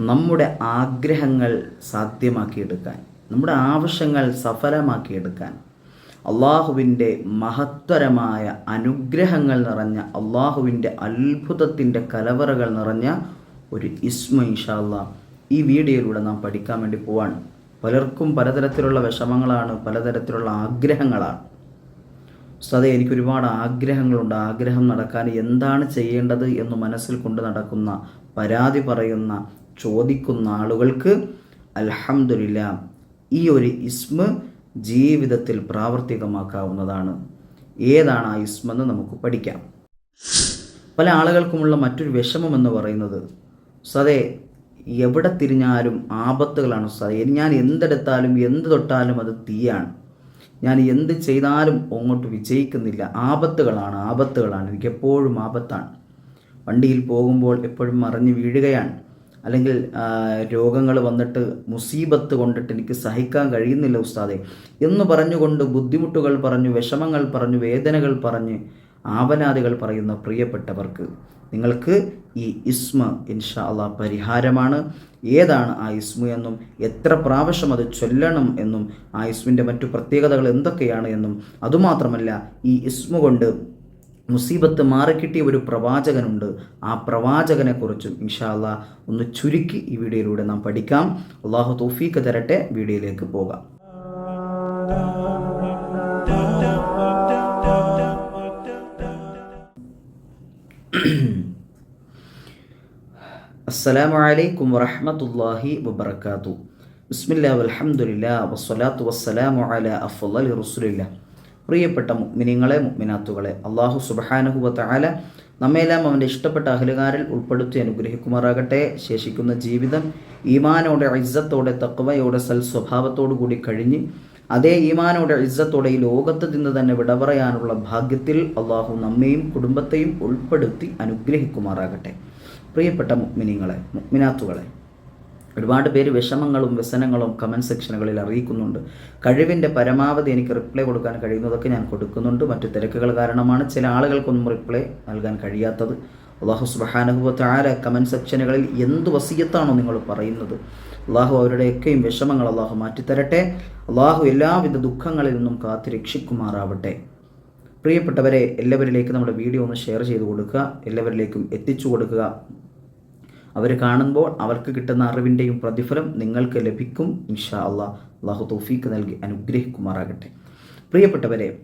നമ്മുടെ ആഗ്രഹങ്ങൾ സാധ്യമാക്കിയെടുക്കാൻ നമ്മുടെ ആവശ്യങ്ങൾ സഫലമാക്കിയെടുക്കാൻ അള്ളാഹുവിന്റെ മഹത്തരമായ അനുഗ്രഹങ്ങൾ നിറഞ്ഞ അള്ളാഹുവിന്റെ അത്ഭുതത്തിന്റെ കലവറകൾ നിറഞ്ഞ ഒരു ഇസ്മ ഇൻഷാല്ല ഈ വീഡിയോയിലൂടെ നാം പഠിക്കാൻ വേണ്ടി പോവാണ്. പലർക്കും പലതരത്തിലുള്ള വിഷമങ്ങളാണ് പലതരത്തിലുള്ള ആഗ്രഹങ്ങളാണ്. സതെ എനിക്ക് ഒരുപാട് ആഗ്രഹങ്ങളുണ്ട്. ആഗ്രഹം നടക്കാൻ എന്താണ് ചെയ്യേണ്ടത് എന്ന് മനസ്സിൽ കൊണ്ട് നടക്കുന്ന പരാതി പറയുന്ന ചോദിക്കുന്ന ആളുകൾക്ക് അലഹമില്ല ഈ ഒരു ഇസ്മ ജീവിതത്തിൽ പ്രാവർത്തികമാക്കാവുന്നതാണ്. ഏതാണ് ആ ഇസ്മെന്ന് നമുക്ക് പഠിക്കാം. പല ആളുകൾക്കുമുള്ള മറ്റൊരു വിഷമം എന്ന് പറയുന്നത് സതേ എവിടെ തിരിഞ്ഞാലും ആപത്തുകളാണ് സതേ ഞാൻ എന്തെടുത്താലും എന്ത് തൊട്ടാലും അത് തീയാണ്. ഞാൻ എന്ത് ചെയ്താലും അങ്ങോട്ട് വിജയിക്കുന്നില്ല. ആപത്തുകളാണ് ആപത്തുകളാണ്. എനിക്ക് എപ്പോഴും ആപത്താണ്. വണ്ടിയിൽ പോകുമ്പോൾ എപ്പോഴും മറിഞ്ഞ് വീഴുകയാണ്. അല്ലെങ്കിൽ രോഗങ്ങൾ വന്നിട്ട് മുസീബത്ത് കൊണ്ടിട്ട് എനിക്ക് സഹിക്കാൻ കഴിയുന്നില്ല ഉസ്താദെ എന്ന് പറഞ്ഞുകൊണ്ട് ബുദ്ധിമുട്ടുകൾ പറഞ്ഞു വിഷമങ്ങൾ പറഞ്ഞു വേദനകൾ പറഞ്ഞ് ആവനാദികൾ പറയുന്ന പ്രിയപ്പെട്ടവർക്ക് നിങ്ങൾക്ക് ഈ ഇസ്മ ഇൻഷാ അള്ളാ പരിഹാരമാണ്. ഏതാണ് ആ ഇസ്മു എന്നും എത്ര പ്രാവശ്യം അത് ചൊല്ലണം എന്നും ആ ഇസ്മിന്റെ മറ്റു പ്രത്യേകതകൾ എന്തൊക്കെയാണ് എന്നും അതുമാത്രമല്ല ഈ ഇസ്മു കൊണ്ട് മുസീബത്ത് മാറിക്കിട്ടിയ ഒരു പ്രവാചകനുണ്ട്. ആ പ്രവാചകനെക്കുറിച്ചും ഇൻഷാല്ല ഒന്ന് ചുരുക്കി ഈ വീഡിയോയിലൂടെ നാം പഠിക്കാം. അള്ളാഹു തോഫീക്ക് തരട്ടെ. വീഡിയോയിലേക്ക് പോകാം. അസ്സലാമു അലൈക്കും വറഹമത്തല്ലാഹി വബറകാതു ബിസ്മില്ലാ വൽഹംദുലില്ലാ വസ്സലാത്തു വസ്സലാമു അലാ അഫ്ളലി റസൂലില്ലാ. പ്രിയപ്പെട്ട മുഗ്മിനിങ്ങളെ മുഗ്മിനാത്തുകളെ അള്ളാഹു സുബഹാനഹുവ തആല നമ്മയെല്ലാം അവന്റെ ഇഷ്ടപ്പെട്ട അഹലുകാരിൽ ഉൾപ്പെടുത്തി അനുഗ്രഹിക്കുമാറാകട്ടെ. ശേഷിക്കുന്ന ജീവിതം ഈമാനോടെ ഇജ്ജത്തോടെ തക്വയോടെ സൽ സ്വഭാവത്തോടു കൂടി കഴിഞ്ഞ് അതേ ഈമാനോടെ ഇജ്ജത്തോടെ ഈ ലോകത്ത് നിന്ന് തന്നെ വിട പറയാനുള്ള ഭാഗ്യത്തിൽ അള്ളാഹു നമ്മയും കുടുംബത്തെയും ഉൾപ്പെടുത്തി അനുഗ്രഹിക്കുമാറാകട്ടെ. പ്രിയപ്പെട്ട മുഗ്മിനിങ്ങളെ മുഗ്മിനാത്തുകളെ ഒരുപാട് പേര് വിഷമങ്ങളും വ്യസനങ്ങളും കമന്റ് സെക്ഷനുകളിൽ അറിയിക്കുന്നുണ്ട്. കഴിവിന്റെ പരമാവധി എനിക്ക് റിപ്ലൈ കൊടുക്കാൻ കഴിയുന്നതൊക്കെ ഞാൻ കൊടുക്കുന്നുണ്ട്. മറ്റു തിരക്കുകൾ കാരണമാണ് ചില ആളുകൾക്കൊന്നും റിപ്ലൈ നൽകാൻ കഴിയാത്തത്. അള്ളാഹു സുബഹാനുഭവത്തെ ആര കമന്റ് സെക്ഷനുകളിൽ എന്ത് വസീയത്താണോ നിങ്ങൾ പറയുന്നത്. അള്ളാഹു അവരുടെയൊക്കെയും വിഷമങ്ങൾ അള്ളാഹു മാറ്റിത്തരട്ടെ. അള്ളാഹു എല്ലാവിധ ദുഃഖങ്ങളിൽ നിന്നും കാത്തു രക്ഷിക്കുമാറാവട്ടെ. പ്രിയപ്പെട്ടവരെ എല്ലാവരിലേക്കും നമ്മുടെ വീഡിയോ ഒന്ന് ഷെയർ ചെയ്ത് കൊടുക്കുക. എല്ലാവരിലേക്കും എത്തിച്ചു കൊടുക്കുക. അവർ കാണുമ്പോൾ അവർക്ക് കിട്ടുന്ന അറിവിന്റെയും പ്രതിഫലം നിങ്ങൾക്ക് ലഭിക്കും ഇൻഷാ അള്ളാഹ് അള്ളാഹു തൗഫീക്ക് നൽകി അനുഗ്രഹിക്കുമാറാകട്ടെ. പ്രിയപ്പെട്ടവരെ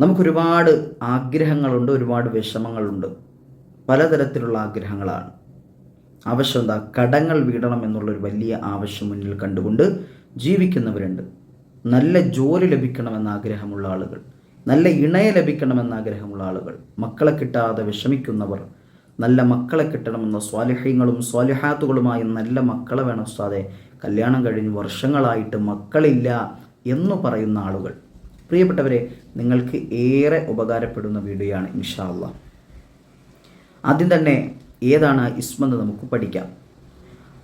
നമുക്കൊരുപാട് ആഗ്രഹങ്ങളുണ്ട് ഒരുപാട് വിഷമങ്ങളുണ്ട്. പലതരത്തിലുള്ള ആഗ്രഹങ്ങളാണ്. ആവശ്യം എന്താ? കടങ്ങൾ വീടണം എന്നുള്ളൊരു വലിയ ആവശ്യം മുന്നിൽ കണ്ടുകൊണ്ട് ജീവിക്കുന്നവരുണ്ട്. നല്ല ജോലി ലഭിക്കണമെന്ന ആഗ്രഹമുള്ള ആളുകൾ നല്ല ഇണയെ ലഭിക്കണമെന്ന ആഗ്രഹമുള്ള ആളുകൾ മക്കളെ കിട്ടാതെ വിഷമിക്കുന്നവർ നല്ല മക്കളെ കിട്ടണമെന്ന് സ്വാലിഹ്യങ്ങളും സ്വാലിഹാത്തുകളുമായി നല്ല മക്കളെ വേണം ഉസ്താദെ. കല്യാണം കഴിഞ്ഞ് വർഷങ്ങളായിട്ട് മക്കളില്ല എന്ന് പറയുന്ന ആളുകൾ. പ്രിയപ്പെട്ടവരെ നിങ്ങൾക്ക് ഏറെ ഉപകാരപ്പെടുന്ന വീഡിയോയാണ് ഇൻഷാല്ല ആദ്യം തന്നെ ഏതാണ് ഇസ്മെന്ന് നമുക്ക് പഠിക്കാം.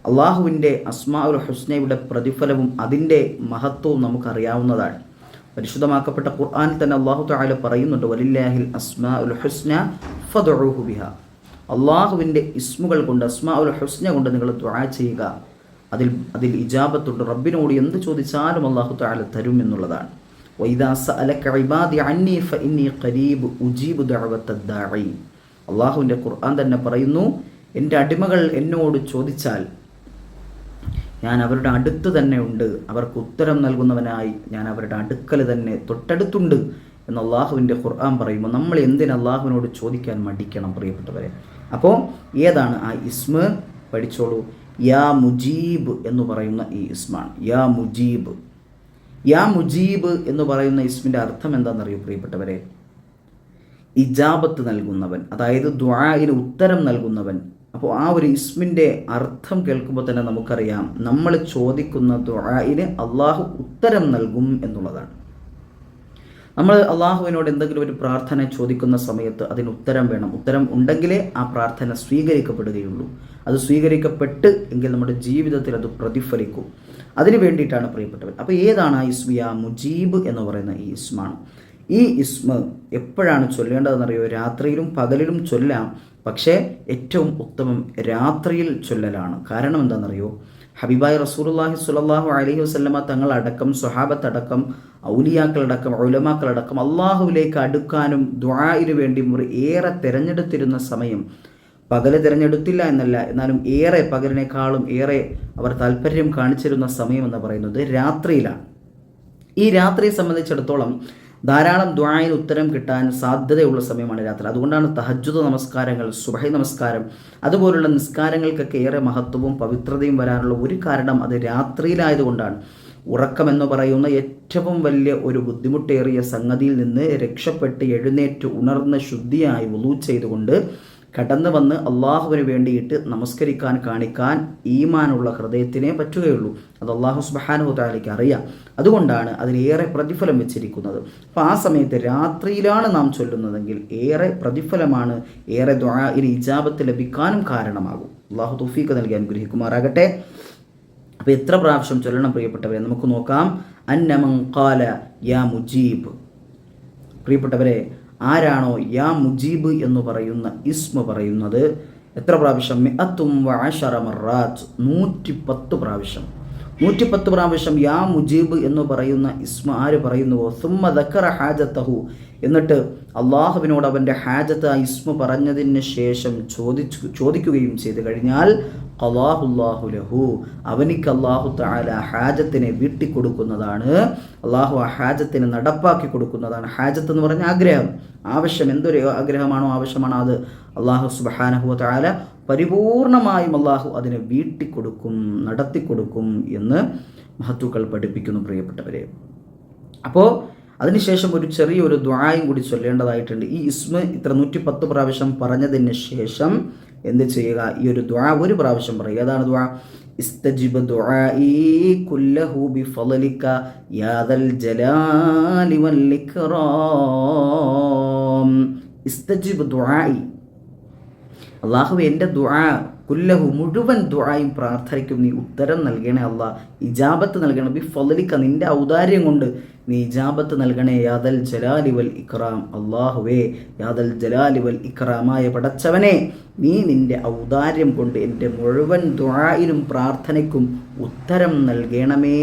അള്ളാഹുവിന്റെ അസ്മാ ഉൽ ഹുസ്നയുടെ പ്രതിഫലവും അതിന്റെ മഹത്വവും നമുക്കറിയാവുന്നതാണ്. പരിശുദ്ധമാക്കപ്പെട്ട ഖുർആാനിൽ തന്നെ അള്ളാഹു താല പറയുന്നുണ്ട് വലില്ലാഹിൽ അസ്മാ ഉൽ ഹുസ്ന ഫദുഹു ബിഹ. അള്ളാഹുവിന്റെ ഇസ്മുകൾ കൊണ്ട് അസ്മാ ഉൽ ഹുസ്ന കൊണ്ട് നിങ്ങൾ ദ്വാ ചെയ്യുക. അതിൽ അതിൽ ഇജാബത്തുണ്ട്. റബ്ബിനോട് എന്ത് ചോദിച്ചാലും അള്ളാഹു താല തരും എന്നുള്ളതാണ്. അള്ളാഹുവിന്റെ ഖുർആൻ തന്നെ പറയുന്നു എന്റെ അടിമകൾ എന്നോട് ചോദിച്ചാൽ ഞാൻ അവരുടെ അടുത്ത് തന്നെ ഉണ്ട്. അവർക്ക് ഉത്തരം നൽകുന്നവനായി ഞാൻ അവരുടെ അടുക്കൽ തന്നെ തൊട്ടടുത്തുണ്ട്. എന്ന് അള്ളാഹുവിന്റെ ഖുർആൻ പറയുമ്പോൾ നമ്മൾ എന്തിന് അള്ളാഹുവിനോട് ചോദിക്കാൻ മടിക്കണം പ്രിയപ്പെട്ടവരെ? അപ്പോൾ ഏതാണ് ആ ഇസ്മ? പഠിച്ചോളൂ. യാ മുജീബ് എന്ന് പറയുന്ന ഈ ഇസ്മാണ്. യാ മുജീബ്. യാ മുജീബ് എന്ന് പറയുന്ന ഇസ്മിന്റെ അർത്ഥം എന്താണെന്നറിയോ പ്രിയപ്പെട്ടവരെ? ഇജാബത്ത് നൽകുന്നവൻ അതായത് ദ്വായിന് ഉത്തരം നൽകുന്നവൻ. അപ്പോൾ ആ ഒരു ഇസ്മിന്റെ അർത്ഥം കേൾക്കുമ്പോൾ തന്നെ നമുക്കറിയാം നമ്മൾ ചോദിക്കുന്ന ദ്വായിന് അള്ളാഹു ഉത്തരം നൽകും എന്നുള്ളതാണ്. നമ്മൾ അള്ളാഹുവിനോട് എന്തെങ്കിലും ഒരു പ്രാർത്ഥന ചോദിക്കുന്ന സമയത്ത് അതിന് ഉത്തരം വേണം. ഉത്തരം ഉണ്ടെങ്കിലേ ആ പ്രാർത്ഥന സ്വീകരിക്കപ്പെടുകയുള്ളൂ. അത് സ്വീകരിക്കപ്പെട്ട് എങ്കിൽ നമ്മുടെ ജീവിതത്തിൽ അത് പ്രതിഫലിക്കും. അതിന് വേണ്ടിയിട്ടാണ് പ്രിയപ്പെട്ടവർ. അപ്പോൾ ഏതാണ് ആ ഇസ്മിയ മുജീബ് എന്ന് പറയുന്ന ഈ ഇസ്മാണ്. ഈ ഇസ്മ എപ്പോഴാണ് ചൊല്ലേണ്ടതെന്നറിയോ? രാത്രിയിലും പകലിലും ചൊല്ലാം പക്ഷേ ഏറ്റവും ഉത്തമം രാത്രിയിൽ ചൊല്ലലാണ്. കാരണം എന്താണെന്നറിയോ? ഹബീബായ് റസൂലുള്ളാഹി സുലല്ലാഹു അലഹി വസ്ലമ തങ്ങളടക്കം സ്വഹാബത്തടക്കം ഔലിയാക്കളടക്കം ഉലമാക്കളടക്കം അള്ളാഹുവിലേക്ക് അടുക്കാനും ദ്വായിന് വേണ്ടി മുറി ഏറെ തിരഞ്ഞെടുത്തിരുന്ന സമയം പകൽ തിരഞ്ഞെടുത്തില്ല എന്നല്ല. എന്നാലും ഏറെ പകലിനേക്കാളും ഏറെ അവർ താല്പര്യം കാണിച്ചിരുന്ന സമയം എന്ന് പറയുന്നത് രാത്രിയിലാണ്. ഈ രാത്രിയെ സംബന്ധിച്ചിടത്തോളം ധാരാളം ദ്വായന് ഉത്തരം കിട്ടാൻ സാധ്യതയുള്ള സമയമാണ് രാത്രി. അതുകൊണ്ടാണ് തഹജ്ജുദ് നമസ്കാരങ്ങൾ സുബഹി നമസ്കാരം അതുപോലുള്ള നിസ്കാരങ്ങൾക്കൊക്കെ ഏറെ മഹത്വവും പവിത്രതയും വരാനുള്ള ഒരു കാരണം അത് രാത്രിയിലായതുകൊണ്ടാണ്. ഉറക്കം എന്ന് പറയുന്ന ഏറ്റവും വലിയ ഒരു ബുദ്ധിമുട്ടേറിയ സംഗതിയിൽ നിന്ന് രക്ഷപ്പെട്ട് എഴുന്നേറ്റ് ഉണർന്ന് ശുദ്ധിയായി വുളു ചെയ്തുകൊണ്ട് കടന്നു വന്ന് അള്ളാഹുവിന് വേണ്ടിയിട്ട് നമസ്കരിക്കാൻ കാണിക്കാൻ ഈമാനുള്ള ഹൃദയത്തിനെ പറ്റുകയുള്ളൂ. അത് അള്ളാഹു സുബാനു താലിക്ക് അറിയാം. അതുകൊണ്ടാണ് അതിലേറെ പ്രതിഫലം വെച്ചിരിക്കുന്നത്. അപ്പോൾ ആ സമയത്ത് രാത്രിയിലാണ് നാം ചൊല്ലുന്നതെങ്കിൽ ഏറെ പ്രതിഫലമാണ് ഏറെ ദ്വാഇന് ഇജാബത്ത് ലഭിക്കാനും കാരണമാകും. അള്ളാഹു തുഫീക്ക് നൽകി അനുഗ്രഹിക്കുമാറാകട്ടെ. അപ്പോൾ എത്ര പ്രാവശ്യം ചൊല്ലണം പ്രിയപ്പെട്ടവരെ? നമുക്ക് നോക്കാം. അന്നമങ്കാല യാ മുജീബ്. പ്രിയപ്പെട്ടവരെ ആരാണോ യാ മുജീബ് എന്ന് പറയുന്ന ഇസ്മ പറയുന്നത്? എത്ര പ്രാവശ്യം? മിഅത്തും വഅശറ മറാത്ത്. നൂറ്റി പത്ത് പ്രാവശ്യം. നൂറ്റി പത്ത് പ്രാവശ്യം യാ മുജീബ് എന്ന് പറയുന്ന ഇസ്മ ആര് പറയുന്നുവോ? സുമ്മ ദക്കറ ഹാജത്തഹു. എന്നിട്ട് അള്ളാഹുവിനോട് അവന്റെ ഹാജത്ത് ഇസ്മ പറഞ്ഞതിന് ശേഷം ചോദിച്ചു ചോദിക്കുകയും ചെയ്തു. കഴിഞ്ഞാൽ അള്ളാഹുല്ലാഹു ലഹു അവനിക്ക് അള്ളാഹു താല ഹാജത്തിനെ വീട്ടിക്കൊടുക്കുന്നതാണ് അള്ളാഹു ആ ഹാജത്തിനെ നടപ്പാക്കി കൊടുക്കുന്നതാണ്. ഹാജത്ത് എന്ന് പറഞ്ഞ ആഗ്രഹം. ആവശ്യം എന്തൊരു ആഗ്രഹമാണോ ആവശ്യമാണോ അത്. അള്ളാഹു സുബാനഹു താല പരിപൂർണമായും അള്ളാഹു അതിനെ വീട്ടിക്കൊടുക്കും നടത്തിക്കൊടുക്കും എന്ന് മഹത്തുക്കൾ പഠിപ്പിക്കുന്നു പ്രിയപ്പെട്ടവരെ. അപ്പോൾ അതിനുശേഷം ഒരു ചെറിയൊരു ദ്വായും കൂടി ചൊല്ലേണ്ടതായിട്ടുണ്ട്. ഈ ഇസ്മ ഇത്ര നൂറ്റി പത്ത് പ്രാവശ്യം പറഞ്ഞതിന് ശേഷം എന്ത് ചെയ്യുക? ഈ ഒരു ദ്വാ ഒരു പ്രാവശ്യം പറയുക. ഏതാണ് ദ്വാ വൽ ഇക്റാം ഇസ്തജിബ് ദുആഇ. അള്ളാഹു എന്റെ ദുആ കുല്ലഹു മുഴുവൻ ദുആയും പ്രാർത്ഥനയ്ക്കും നീ ഉത്തരം നൽകണേ അല്ല ഇജാബത്ത് നൽകണേ. ബി ഫലിക്ക നിന്റെ ഔദാര്യം കൊണ്ട് നീ ഇജാബത്ത് നൽകണേ. യാദൽ ജലാലി വൽ ഇക്റാം അള്ളാഹുവേ യാദൽ ജലാലി വൽ ഇക്റാമായ പടച്ചവനെ നീ നിന്റെ ഔദാര്യം കൊണ്ട് എന്റെ മുഴുവൻ ദുആയിനും പ്രാർത്ഥനയ്ക്കും ഉത്തരം നൽകണമേ.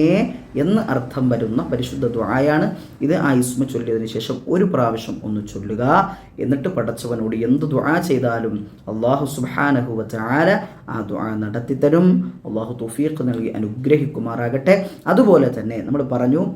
എന്ന് അർത്ഥം വരുന്ന പരിശുദ്ധ ദ്വായാണ് ഇത് ആ ഇസ്മ ചൊല്ലിയതിനു ശേഷം ഒരു പ്രാവശ്യം ഒന്ന് ചൊല്ലുക. എന്നിട്ട് പടച്ചവനോട് എന്ത് ദ്വാ ചെയ്താലും അള്ളാഹു സുബാനഹുവ ചാല ആ ദ്വാ നടത്തിത്തരും. അള്ളാഹു തുഫീഖ് നൽകി അനുഗ്രഹിക്കുമാറാകട്ടെ. അതുപോലെ തന്നെ നമ്മൾ പറഞ്ഞു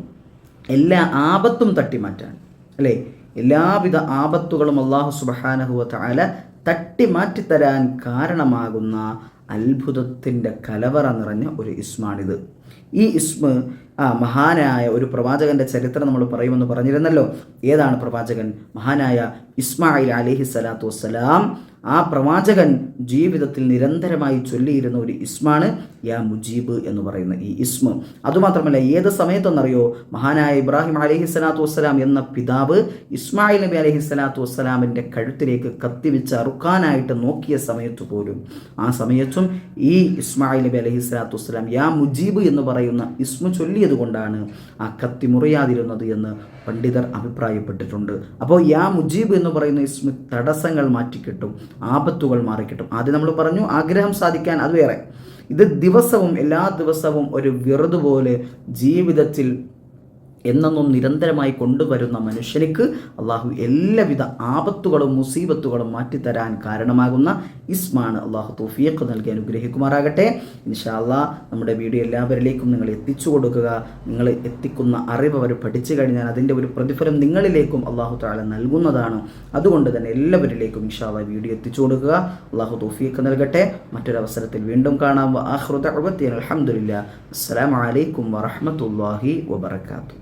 എല്ലാ ആപത്തും തട്ടിമാറ്റാൻ അല്ലേ? എല്ലാവിധ ആപത്തുകളും അള്ളാഹു സുബഹാനഹുവ വാല തട്ടി മാറ്റിത്തരാൻ കാരണമാകുന്ന അത്ഭുതത്തിന്റെ കലവറ നിറഞ്ഞ ഒരു ഇസ്മാണിത്. ഈ ഇസ്മ ആ മഹാനായ ഒരു പ്രവാചകന്റെ ചരിത്രം നമ്മൾ പറയുമെന്ന് പറഞ്ഞിരുന്നല്ലോ. ഏതാണ് പ്രവാചകൻ? മഹാനായ ഇസ്മായിൽ അലിഹി സ്വലാത്തു വസ്സലാം. ആ പ്രവാചകൻ ജീവിതത്തിൽ നിരന്തരമായി ചൊല്ലിയിരുന്ന ഒരു ഇസ്മാണ് യാ മുജീബ് എന്ന് പറയുന്ന ഈ ഇസ്മ. അതുമാത്രമല്ല ഏത് സമയത്തെന്നറിയോ മഹാനായ ഇബ്രാഹിം അലഹി സ്വലാത്തു വസ്സലാം എന്ന പിതാവ് ഇസ്മായിൽ നബി അലഹി സ്വലാത്തു വസ്സലാമിന്റെ കഴുത്തിലേക്ക് കത്തിവെച്ച് അറുക്കാനായിട്ട് നോക്കിയ സമയത്ത് പോലും ആ സമയത്തും ഈ ഇസ്മായിൽ നബി അലഹി സ്വലാത്തു വസ്സലാം യാ മുജീബ് എന്ന് പറയുന്ന ഇസ്മ ചൊല്ലിയത് കൊണ്ടാണ് ആ കത്തി മുറിയാതിരുന്നത് എന്ന് പണ്ഡിതർ അഭിപ്രായപ്പെട്ടിട്ടുണ്ട്. അപ്പോൾ യാ മുജീബ് എന്ന് പറയുന്ന ഇസ്മ തടസ്സങ്ങൾ മാറ്റിക്കിട്ടും. ആപത്തുകൾ മാറിക്കിട്ടും. ആദ്യം നമ്മൾ പറഞ്ഞു ആഗ്രഹം സാധിക്കാൻ അത് വേറെ. ഇത് ദിവസവും എല്ലാ ദിവസവും ഒരു വെറുതുപോലെ ജീവിതത്തിൽ എന്നെന്നും നിരന്തരമായി കൊണ്ടുവരുന്ന മനുഷ്യനിക്ക് അള്ളാഹു എല്ലാവിധ ആപത്തുകളും മുസീബത്തുകളും മാറ്റിത്തരാൻ കാരണമാകുന്ന ഇസ്മാണ് അള്ളാഹു തോഫിയക്ക് നൽകി അനുഗ്രഹിക്കുമാറാകട്ടെ. ഇൻഷാല്ലാ നമ്മുടെ വീഡിയോ എല്ലാവരിലേക്കും നിങ്ങൾ എത്തിച്ചു കൊടുക്കുക. നിങ്ങൾ എത്തിക്കുന്ന അറിവ് അവർ പഠിച്ചു കഴിഞ്ഞാൽ അതിന്റെ ഒരു പ്രതിഫലം നിങ്ങളിലേക്കും അള്ളാഹു താഴെ നൽകുന്നതാണ്. അതുകൊണ്ട് തന്നെ എല്ലാവരിലേക്കും ഇൻഷാല്ല വീഡിയോ എത്തിച്ചു കൊടുക്കുക. അള്ളാഹു തൗഫീഖ് നൽകട്ടെ. മറ്റൊരവസരത്തിൽ വീണ്ടും കാണാം. അഹ്റുദ അലഹമുല്ല വലൈക്കും വറഹമത്തല്ലാഹി വബർക്കാത്തു